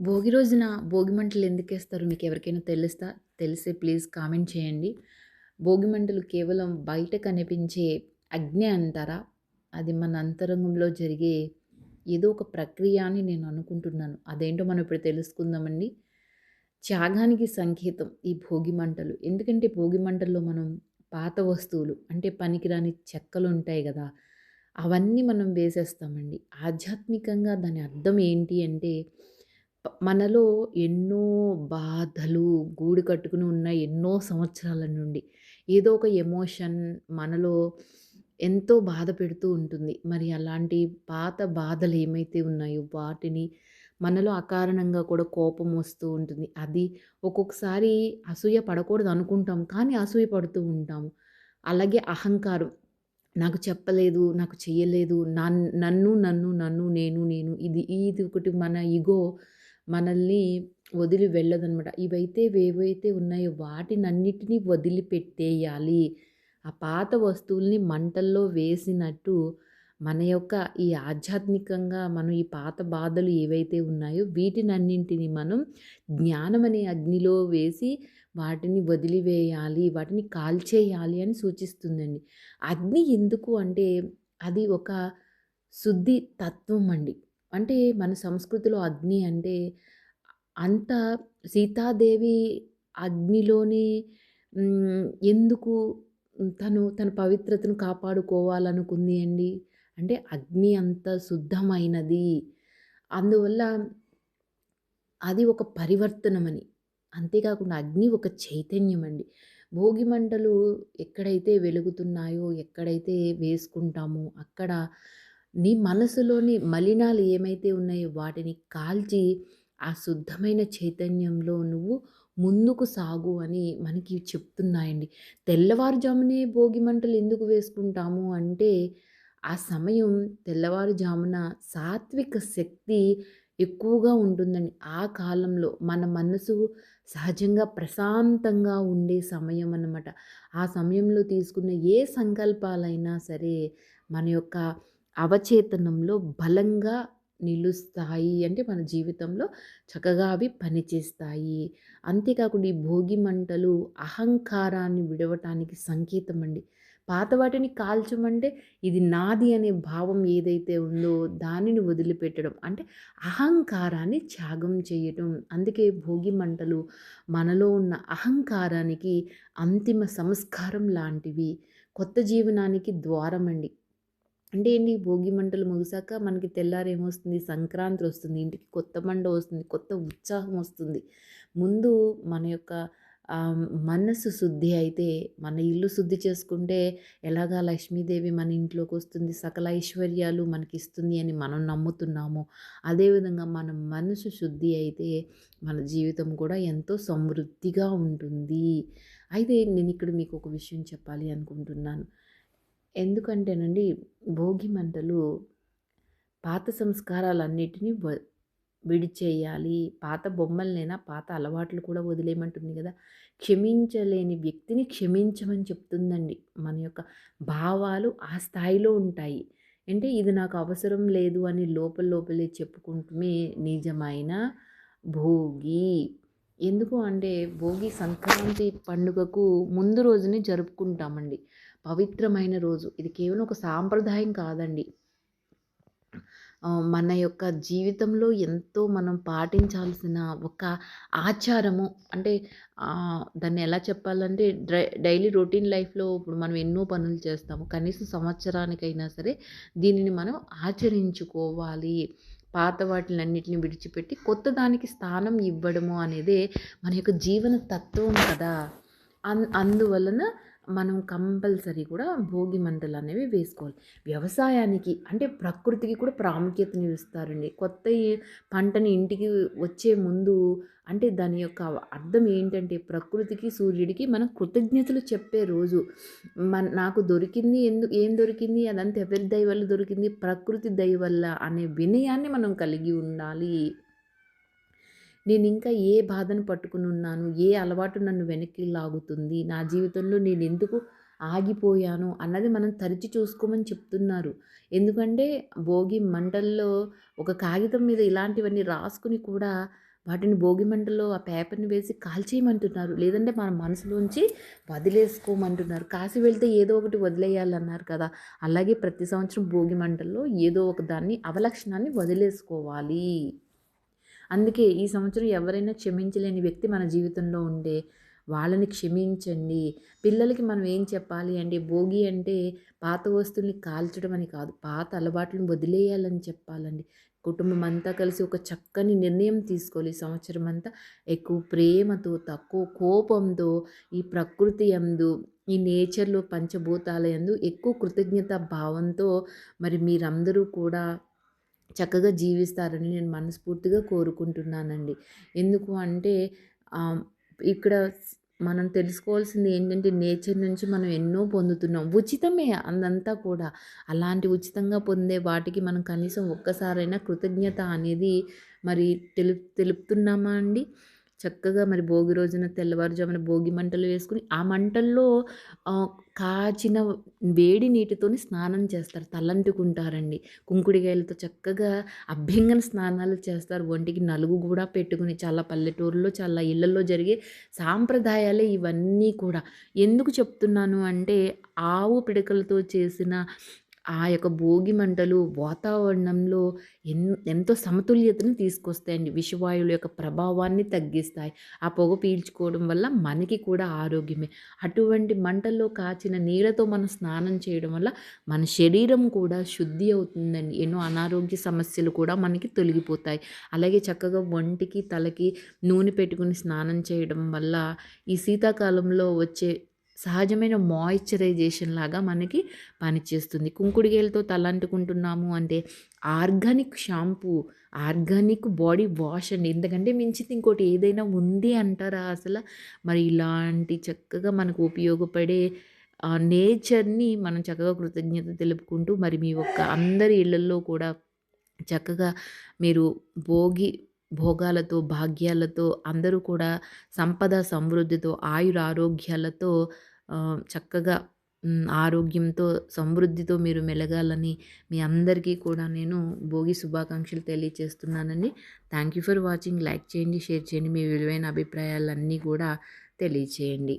భోగి రోజున భోగి మంటలు ఎందుకేస్తారు మీకు ఎవరికైనా తెలుస్తా? తెలిస్తే ప్లీజ్ కామెంట్ చేయండి. భోగి మంటలు కేవలం బయట కనిపించే అగ్ని అంటారా? అది మన అంతరంగంలో జరిగే ఏదో ఒక ప్రక్రియ అని నేను అనుకుంటున్నాను. అదేంటో మనం ఇప్పుడు తెలుసుకుందామండి. త్యాగానికి సంకేతం ఈ భోగి మంటలు. ఎందుకంటే భోగి మంటల్లో మనం పాత వస్తువులు అంటే పనికిరాని చెక్కలు ఉంటాయి కదా అవన్నీ మనం వేసేస్తామండి. ఆధ్యాత్మికంగా దాని అర్థం ఏంటి అంటే ప- మనలో ఎన్నో బాధలు గూడు కట్టుకుని ఉన్న ఎన్నో సంవత్సరాల నుండి ఏదో ఒక ఎమోషన్ మనలో ఎంతో బాధ పెడుతూ ఉంటుంది. మరి అలాంటి పాత బాధలు ఏమైతే ఉన్నాయో వాటిని మనలో అకారణంగా కూడా కోపం వస్తూ ఉంటుంది. అది ఒక్కొక్కసారి అసూయ పడకూడదు అనుకుంటాం కానీ అసూయ పడుతూ ఉంటాము. అలాగే అహంకారం. నాకు చెప్పలేదు నాకు చేయలేదు నన్ను నన్ను నన్ను నేను నేను ఇది ఇది ఒకటి మన ఇగో మనల్ని వదిలి వెళ్ళదనమాట. ఇవైతే ఏవైతే ఉన్నాయో వాటినన్నిటినీ వదిలిపెట్టేయాలి. ఆ పాత వస్తువుల్ని మంటల్లో వేసినట్టు మన యొక్క ఈ ఆధ్యాత్మికంగా మనం ఈ పాత బాధలు ఏవైతే ఉన్నాయో వీటినన్నింటిని మనం జ్ఞానం అనే అగ్నిలో వేసి వాటిని వదిలివేయాలి వాటిని కాల్చేయాలి అని సూచిస్తుందండి. అగ్ని ఎందుకు అంటే అది ఒక శుద్ధి తత్వం అండి. అంటే మన సంస్కృతిలో అగ్ని అంటే అంత సీతాదేవి అగ్నిలోనే ఎందుకు తను తన పవిత్రతను కాపాడుకోవాలనుకుంది అండి? అంటే అగ్ని అంత శుద్ధమైనది. అందువల్ల అది ఒక పరివర్తనమని. అంతేకాకుండా అగ్ని ఒక చైతన్యం అండి భోగి మంటలు ఎక్కడైతే వెలుగుతున్నాయో ఎక్కడైతే వేసుకుంటామో అక్కడ నీ మనసులోని మలినాలు ఏమైతే ఉన్నాయో వాటిని కాల్చి ఆ శుద్ధమైన చైతన్యంలో నువ్వు ముందుకు సాగు అని మనకి చెప్తున్నాయండి. తెల్లవారుజామునే భోగి మంటలు ఎందుకు వేసుకుంటాము అంటే ఆ సమయం తెల్లవారుజామున సాత్విక శక్తి ఎక్కువగా ఉంటుందండి. ఆ కాలంలో మన మనసు సహజంగా ప్రశాంతంగా ఉండే సమయం అన్నమాట. ఆ సమయంలో తీసుకున్న ఏ సంకల్పాలైనా సరే మన యొక్క అవచేతనంలో బలంగా నిలుస్తాయి. అంటే మన జీవితంలో చక్కగా అవి పనిచేస్తాయి. అంతేకాకుండా ఈ భోగి మంటలు అహంకారాన్ని విడవటానికి సంకేతం అండి. పాత వాటిని కాల్చమంటే ఇది నాది అనే భావం ఏదైతే ఉందో దానిని వదిలిపెట్టడం. అంటే అహంకారాన్ని త్యాగం చేయటం. అందుకే భోగి మంటలు మనలో ఉన్న అహంకారానికి అంతిమ సంస్కారం లాంటివి. కొత్త జీవనానికి ద్వారం అండి. అంటే ఏంటి? భోగి మంటలు ముగిసాక మనకి తెల్లారేమొస్తుంది? సంక్రాంతి వస్తుంది. ఇంటికి కొత్త మంట వస్తుంది. కొత్త ఉత్సాహం వస్తుంది. ముందు మన యొక్క మనస్సు శుద్ధి అయితే మన ఇల్లు శుద్ధి చేసుకుంటే ఎలాగా లక్ష్మీదేవి మన ఇంట్లోకి వస్తుంది? సకల ఐశ్వర్యాలు మనకి ఇస్తుంది అని మనం నమ్ముతున్నాము అదేవిధంగా మన మనసు శుద్ధి అయితే మన జీవితం కూడా ఎంతో సమృద్ధిగా ఉంటుంది. అయితే నేను ఇక్కడ మీకు ఒక విషయం చెప్పాలి అనుకుంటున్నాను. ఎందుకంటేనండి భోగి మంటలు పాత సంస్కారాలన్నిటినీ వ విడిచేయాలి. పాత బొమ్మలనైనా పాత అలవాట్లు కూడా వదిలేయమంటుంది కదా. క్షమించలేని వ్యక్తిని క్షమించమని చెప్తుందండి. మన యొక్క భావాలు ఆ స్థాయిలో ఉంటాయి. అంటే ఇది నాకు అవసరం లేదు అని లోపల లోపలే చెప్పుకుంటమే నిజమైన భోగి ఎందుకు అంటే భోగి సంక్రాంతి పండుగకు ముందు రోజునే జరుపుకుంటామండి. పవిత్రమైన రోజు. ఇది కేవలం ఒక సాంప్రదాయం కాదండి. మన యొక్క జీవితంలో ఎంతో మనం పాటించాల్సిన ఒక ఆచారము. అంటే దాన్ని ఎలా చెప్పాలంటే డ్రై డైలీ రొటీన్ లైఫ్లో ఇప్పుడు మనం ఎన్నో పనులు చేస్తాము. కనీసం సంవత్సరానికైనా సరే దీనిని మనం ఆచరించుకోవాలి. పాత వాటిలన్నిటిని విడిచిపెట్టి కొత్త దానికి స్థానం ఇవ్వడము అనేదే మన యొక్క జీవన తత్వం కదా. అన్ అందువలన మనం కంపల్సరీ కూడా భోగి మంటలు అనేవి వేసుకోవాలి. వ్యవసాయానికి అంటే ప్రకృతికి కూడా ప్రాముఖ్యతను ఇస్తారండి. కొత్త పంటని ఇంటికి వచ్చే ముందు అంటే దాని యొక్క అర్థం ఏంటంటే ప్రకృతికి సూర్యుడికి మనం కృతజ్ఞతలు చెప్పే రోజు. మన నాకు దొరికింది ఎందుకు ఏం దొరికింది? అదంతా ఎవరి దయ వల్ల దొరికింది? ప్రకృతి దయ వల్ల అనే వినయాన్ని మనం కలిగి ఉండాలి. నేను ఇంకా ఏ బాధను పట్టుకుని ఉన్నాను? ఏ అలవాటు నన్ను వెనక్కి లాగుతుంది? నా జీవితంలో నేను ఎందుకు ఆగిపోయాను? అన్నది మనం తరిచి చూసుకోమని చెప్తున్నారు. ఎందుకంటే భోగి మంటల్లో ఒక కాగితం మీద ఇలాంటివన్నీ రాసుకుని కూడా వాటిని భోగి మంటలో ఆ పేపర్ని వేసి కాల్చేయమంటున్నారు. లేదంటే మన మనసులోంచి వదిలేసుకోమంటున్నారు. కాసి వెళ్తే ఏదో ఒకటి వదిలేయాలన్నారు కదా. అలాగే ప్రతి సంవత్సరం భోగి మంటల్లో ఏదో ఒక దాన్ని అవలక్షణాన్ని వదిలేసుకోవాలి. అందుకే ఈ సంవత్సరం ఎవరైనా క్షమించలేని వ్యక్తి మన జీవితంలో ఉండే వాళ్ళని క్షమించండి. పిల్లలకి మనం ఏం చెప్పాలి అంటే భోగి అంటే పాత వస్తువుల్ని కాల్చడం అని కాదు పాత అలవాట్లను వదిలేయాలని చెప్పాలండి. కుటుంబం అంతా కలిసి ఒక చక్కని నిర్ణయం తీసుకోవాలి. సంవత్సరం అంతా ఎక్కువ ప్రేమతో తక్కువ కోపంతో ఈ ప్రకృతి యందు ఈ నేచర్లో పంచభూతాలయందు ఎక్కువ కృతజ్ఞత భావంతో మరి మీరందరూ కూడా చక్కగా జీవిస్తారని నేను మనస్ఫూర్తిగా కోరుకుంటున్నానండి. ఎందుకు అంటే ఇక్కడ మనం తెలుసుకోవాల్సింది ఏంటంటే నేచర్ నుంచి మనం ఎన్నో పొందుతున్నాం. ఉచితమే అందంతా కూడా. అలాంటి ఉచితంగా పొందే వాటికి మనం కనీసం ఒక్కసారైనా కృతజ్ఞత అనేది మరి తెలుపు తెలుపుతున్నామా అండి? చక్కగా మరి భోగి రోజున తెల్లవారుజామున భోగి మంటలు వేసుకుని ఆ మంటల్లో కాచిన వేడి నీటితోని స్నానం చేస్తారు తలంటుకుంటారండి. కుంకుడికాయలతో చక్కగా అభ్యంగన స్నానాలు చేస్తారు. ఒంటికి నలుగు కూడా పెట్టుకుని చాలా పల్లెటూరులో చాలా ఇళ్ళలో జరిగే సాంప్రదాయాలే ఇవన్నీ కూడా. ఎందుకు చెప్తున్నాను అంటే ఆవు పిడకలతో చేసిన ఆ యొక్క భోగి మంటలు వాతావరణంలో ఎన్ ఎంతో సమతుల్యతను తీసుకొస్తాయండి. విషవాయువుల యొక్క ప్రభావాన్ని తగ్గిస్తాయి. ఆ పొగ పీల్చుకోవడం వల్ల మనకి కూడా ఆరోగ్యమే. అటువంటి మంటల్లో కాచిన నీళ్ళతో మనం స్నానం చేయడం వల్ల మన శరీరం కూడా శుద్ధి అవుతుందండి. ఎన్నో అనారోగ్య సమస్యలు కూడా మనకి తొలగిపోతాయి. అలాగే చక్కగా ఒంటికి తలకి నూనె పెట్టుకుని స్నానం చేయడం వల్ల ఈ శీతాకాలంలో వచ్చే సహజమైన మాయిశ్చరైజేషన్ లాగా మనకి పనిచేస్తుంది. కుంకుడుగేలతో తలంటుకుంటున్నాము అంటే organic shampoo organic body wash అండి. ఎందుకంటే మించితే ఇంకోటి ఏదైనా ఉంది అంటారా అసలు? మరి ఇలాంటి చక్కగా మనకు ఉపయోగపడే నేచర్ని మనం చక్కగా కృతజ్ఞత తెలుపుకుంటూ మరి మీ యొక్క అందరి ఇళ్ళలో కూడా చక్కగా మీరు భోగి భోగాలతో భాగ్యాలతో అందరూ కూడా సంపద సమృద్ధితో ఆయుర ఆరోగ్యాలతో చక్కగా ఆరోగ్యంతో సమృద్ధితో మీరు మెలగాలని మీ అందరికీ కూడా నేను భోగి శుభాకాంక్షలు తెలియజేస్తున్నానండి thank you for watching. Like చేయండి షేర్ చేయండి. మీ విలువైన అభిప్రాయాలన్నీ కూడా తెలియచేయండి.